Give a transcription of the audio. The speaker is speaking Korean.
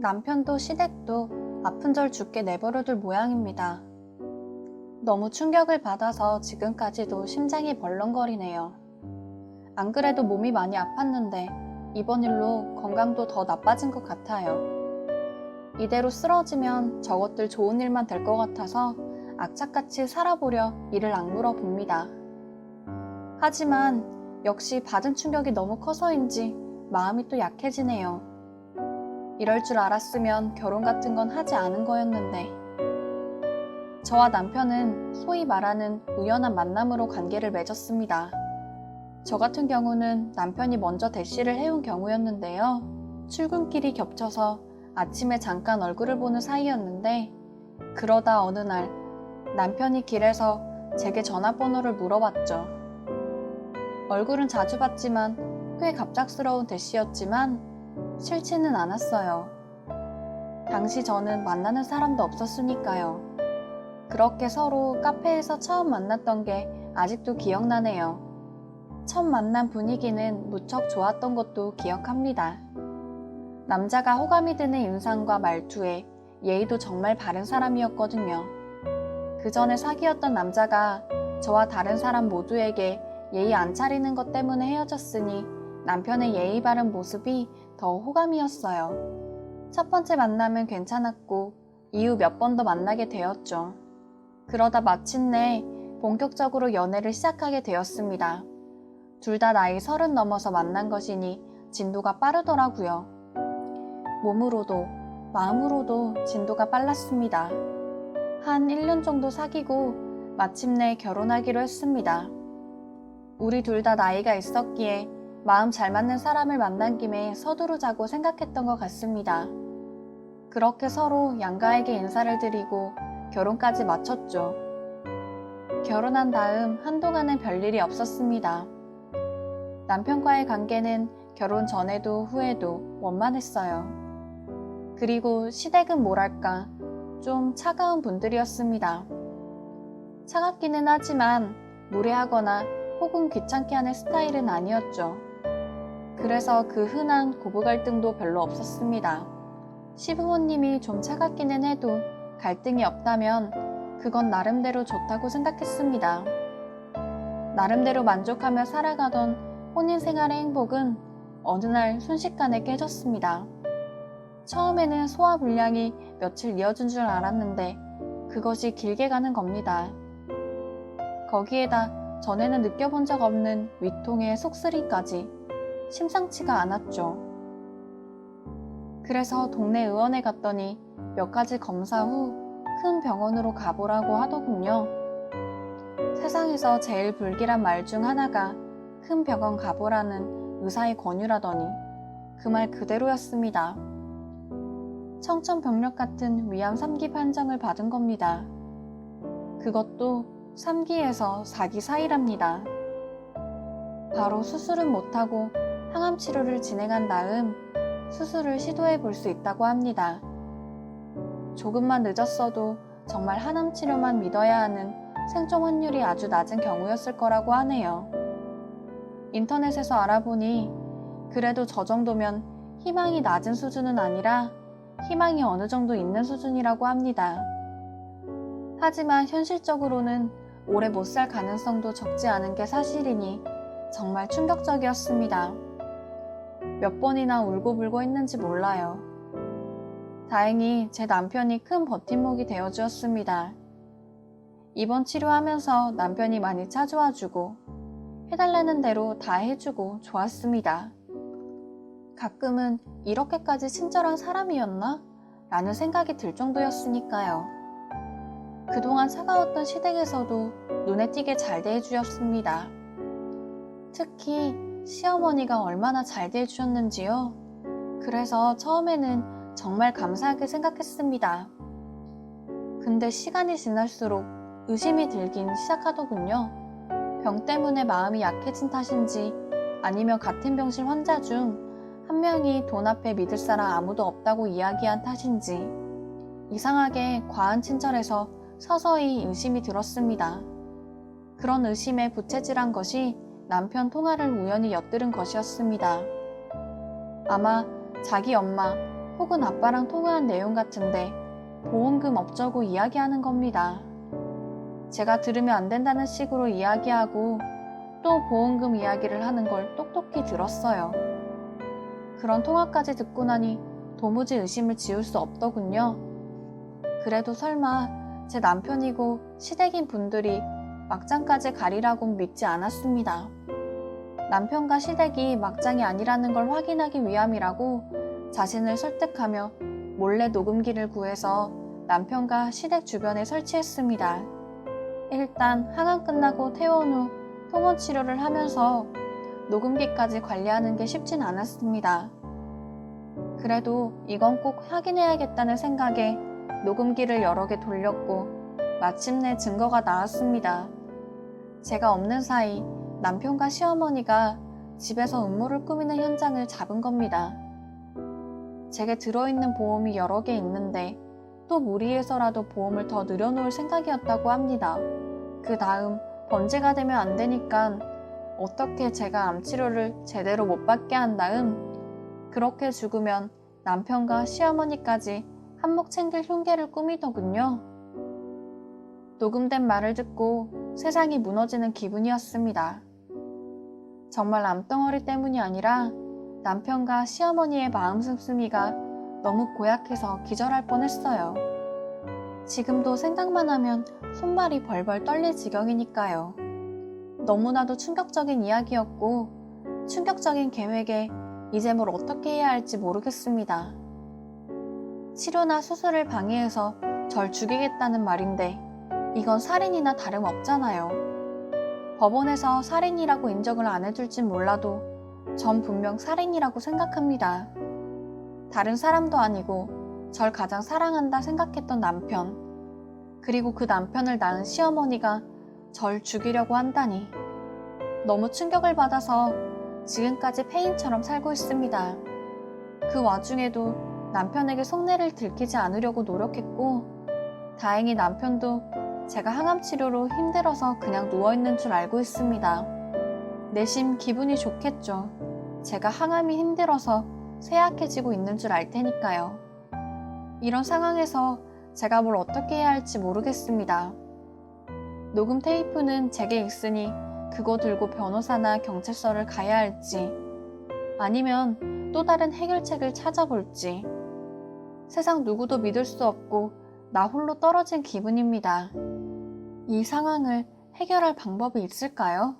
남편도 시댁도 아픈 절 죽게 내버려둘 모양입니다. 너무 충격을 받아서 지금까지도 심장이 벌렁거리네요. 안 그래도 몸이 많이 아팠는데 이번 일로 건강도 더 나빠진 것 같아요. 이대로 쓰러지면 저것들 좋은 일만 될 것 같아서 악착같이 살아보려 이를 악물어 봅니다. 하지만 역시 받은 충격이 너무 커서인지 마음이 또 약해지네요. 이럴 줄 알았으면 결혼 같은 건 하지 않은 거였는데. 저와 남편은 소위 말하는 우연한 만남으로 관계를 맺었습니다. 저 같은 경우는 남편이 먼저 대시를 해온 경우였는데요. 출근길이 겹쳐서 아침에 잠깐 얼굴을 보는 사이였는데, 그러다 어느 날 남편이 길에서 제게 전화번호를 물어봤죠. 얼굴은 자주 봤지만 꽤 갑작스러운 대시였지만 싫지는 않았어요. 당시 저는 만나는 사람도 없었으니까요. 그렇게 서로 카페에서 처음 만났던 게 아직도 기억나네요. 첫 만난 분위기는 무척 좋았던 것도 기억합니다. 남자가 호감이 드는 인상과 말투에 예의도 정말 바른 사람이었거든요. 그 전에 사귀었던 남자가 저와 다른 사람 모두에게 예의 안 차리는 것 때문에 헤어졌으니 남편의 예의 바른 모습이 더 호감이었어요. 첫 번째 만남은 괜찮았고 이후 몇 번 더 만나게 되었죠. 그러다 마침내 본격적으로 연애를 시작하게 되었습니다. 둘 다 나이 서른 넘어서 만난 것이니 진도가 빠르더라고요. 몸으로도 마음으로도 진도가 빨랐습니다. 한 1년 정도 사귀고 마침내 결혼하기로 했습니다. 우리 둘 다 나이가 있었기에 마음 잘 맞는 사람을 만난 김에 서두르자고 생각했던 것 같습니다. 그렇게 서로 양가에게 인사를 드리고 결혼까지 마쳤죠. 결혼한 다음 한동안은 별일이 없었습니다. 남편과의 관계는 결혼 전에도 후에도 원만했어요. 그리고 시댁은 뭐랄까 좀 차가운 분들이었습니다. 차갑기는 하지만 무례하거나 혹은 귀찮게 하는 스타일은 아니었죠. 그래서 그 흔한 고부 갈등도 별로 없었습니다. 시부모님이 좀 차갑기는 해도 갈등이 없다면 그건 나름대로 좋다고 생각했습니다. 나름대로 만족하며 살아가던 혼인 생활의 행복은 어느 날 순식간에 깨졌습니다. 처음에는 소화 불량이 며칠 이어진 줄 알았는데 그것이 길게 가는 겁니다. 거기에다 전에는 느껴본 적 없는 위통의 속쓰림까지 심상치가 않았죠. 그래서 동네 의원에 갔더니 몇 가지 검사 후 큰 병원으로 가보라고 하더군요. 세상에서 제일 불길한 말 중 하나가 큰 병원 가보라는 의사의 권유라더니 그 말 그대로였습니다. 청천벽력 같은 위암 3기 판정을 받은 겁니다. 그것도 3기에서 4기 사이랍니다. 바로 수술은 못하고 항암 치료를 진행한 다음 수술을 시도해 볼 수 있다고 합니다. 조금만 늦었어도 정말 항암 치료만 믿어야 하는 생존 확률이 아주 낮은 경우였을 거라고 하네요. 인터넷에서 알아보니 그래도 저 정도면 희망이 낮은 수준은 아니라 희망이 어느 정도 있는 수준이라고 합니다. 하지만 현실적으로는 오래 못 살 가능성도 적지 않은 게 사실이니 정말 충격적이었습니다. 몇 번이나 울고불고 했는지 몰라요. 다행히 제 남편이 큰 버팀목이 되어 주었습니다. 입원 치료하면서 남편이 많이 찾아와 주고 해달라는 대로 다 해주고 좋았습니다. 가끔은 이렇게까지 친절한 사람이었나? 라는 생각이 들 정도였으니까요. 그동안 차가웠던 시댁에서도 눈에 띄게 잘 대해주셨습니다. 특히 시어머니가 얼마나 잘 대해주셨는지요. 그래서 처음에는 정말 감사하게 생각했습니다. 근데 시간이 지날수록 의심이 들긴 시작하더군요. 병 때문에 마음이 약해진 탓인지 아니면 같은 병실 환자 중 한 명이 돈 앞에 믿을 사람 아무도 없다고 이야기한 탓인지 이상하게 과한 친절해서 서서히 의심이 들었습니다. 그런 의심에 부채질한 것이 남편 통화를 우연히 엿들은 것이었습니다. 아마 자기 엄마 혹은 아빠랑 통화한 내용 같은데 보험금 업자고 이야기하는 겁니다. 제가 들으면 안 된다는 식으로 이야기하고 또 보험금 이야기를 하는 걸 똑똑히 들었어요. 그런 통화까지 듣고 나니 도무지 의심을 지울 수 없더군요. 그래도 설마 제 남편이고 시댁인 분들이 막장까지 가리라곤 믿지 않았습니다. 남편과 시댁이 막장이 아니라는 걸 확인하기 위함이라고 자신을 설득하며 몰래 녹음기를 구해서 남편과 시댁 주변에 설치했습니다. 일단 항암 끝나고 퇴원 후 통원 치료를 하면서 녹음기까지 관리하는 게 쉽진 않았습니다. 그래도 이건 꼭 확인해야겠다는 생각에 녹음기를 여러 개 돌렸고 마침내 증거가 나왔습니다. 제가 없는 사이 남편과 시어머니가 집에서 음모를 꾸미는 현장을 잡은 겁니다. 제게 들어있는 보험이 여러 개 있는데 또 무리해서라도 보험을 더 늘여놓을 생각이었다고 합니다. 그 다음 번제가 되면 안 되니까 어떻게 제가 암 치료를 제대로 못 받게 한 다음 그렇게 죽으면 남편과 시어머니까지 한몫 챙길 흉계를 꾸미더군요. 녹음된 말을 듣고 세상이 무너지는 기분이었습니다. 정말 암덩어리 때문이 아니라 남편과 시어머니의 마음 씀씀이가 너무 고약해서 기절할 뻔했어요. 지금도 생각만 하면 손발이 벌벌 떨릴 지경이니까요. 너무나도 충격적인 이야기였고 충격적인 계획에 이제 뭘 어떻게 해야 할지 모르겠습니다. 치료나 수술을 방해해서 절 죽이겠다는 말인데 이건 살인이나 다름없잖아요. 법원에서 살인이라고 인정을 안 해줄진 몰라도 전 분명 살인이라고 생각합니다. 다른 사람도 아니고 절 가장 사랑한다 생각했던 남편, 그리고 그 남편을 낳은 시어머니가 절 죽이려고 한다니. 너무 충격을 받아서 지금까지 폐인처럼 살고 있습니다. 그 와중에도 남편에게 속내를 들키지 않으려고 노력했고, 다행히 남편도 제가 항암 치료로 힘들어서 그냥 누워있는 줄 알고 있습니다. 내심 기분이 좋겠죠. 제가 항암이 힘들어서 쇠약해지고 있는 줄 알 테니까요. 이런 상황에서 제가 뭘 어떻게 해야 할지 모르겠습니다. 녹음 테이프는 제게 있으니 그거 들고 변호사나 경찰서를 가야 할지 아니면 또 다른 해결책을 찾아볼지 세상 누구도 믿을 수 없고 나 홀로 떨어진 기분입니다. 이 상황을 해결할 방법이 있을까요?